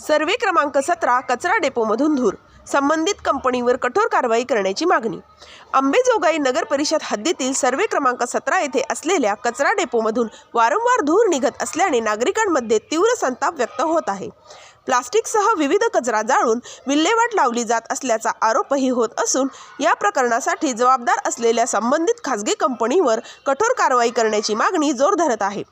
सर्वे क्रमांक सतरा कचरा डेपोमधून धूर. संबंधित कंपनीवर कठोर कारवाई करण्याची मागणी. अंबेजोगाई नगर परिषद हद्दीतील सर्वे क्रमांक सतरा येथे असलेल्या कचरा डेपोमधून वारंवार धूर निघत असल्याने नागरिकांमध्ये तीव्र संताप व्यक्त होत आहे. प्लास्टिकसह विविध कचरा जाळून विल्हेवाट लावली जात असल्याचा आरोपही होत असून या प्रकरणासाठी जबाबदार असलेल्या संबंधित खासगी कंपनीवर कठोर कारवाई करण्याची मागणी जोर धरत आहे.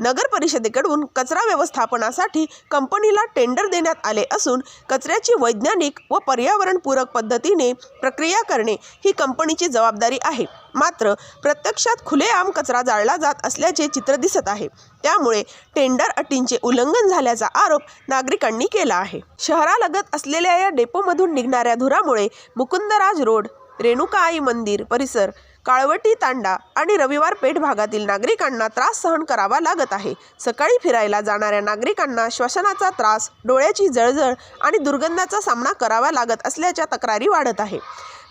नगर परिषदेकडून कचरा व्यवस्थापनासाठी कंपनीला टेंडर देण्यात आले असून कचऱ्याची वैज्ञानिक व पर्यावरणपूरक पद्धतीने प्रक्रिया करणे ही कंपनीची जबाबदारी आहे. मात्र प्रत्यक्षात खुलेआम कचरा जाळला जात असल्याचे चित्र दिसत आहे. त्यामुळे टेंडर अटींचे उल्लंघन झाल्याचा आरोप नागरिकांनी केला आहे. शहरालगत असलेल्या या डेपोमधून निघणाऱ्या धुरामुळे मुकुंदराज रोड रेणुकाई मंदिर परिसर काळवटी तांडा आणि रविवार पेठ भागातील नागरिकांना त्रास सहन करावा लागत आहे. सकाळी फिरायला जाणाऱ्या नागरिकांना श्वसनाचा त्रास डोळ्याची जळजळ आणि दुर्गंधाचा सामना करावा लागत असल्याच्या तक्रारी वाढत आहे.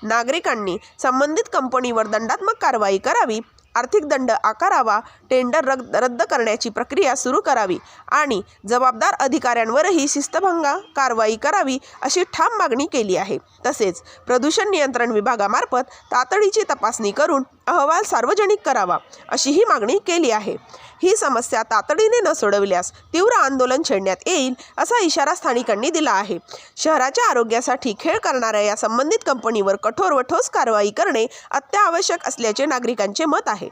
नागरिकांनी संबंधित कंपनीवर दंडात्मक कारवाई करावी आर्थिक दंड आकारावा टेंडर रद्द रद्द करण्याची प्रक्रिया सुरू करावी आणि जबाबदार अधिकाऱ्यांवरही शिस्तभंग कारवाई करावी अशी ठाम मागणी केली आहे. तसेच प्रदूषण नियंत्रण विभागामार्फत तातडीची तपासणी करून अहवाल सार्वजनिक करावा अशीही मागणी केली आहे. ही समस्या तातडीने न सोडविल्यास तीव्र आंदोलन छेडण्यात येईल असा इशारा स्थानिकांनी दिला आहे. शहराच्या आरोग्यासाठी खेळ करणाऱ्या या संबंधित कंपनीवर कठोर व ठोस कारवाई करणे अत्यावश्यक असल्याचे नागरिकांचे मत आहे.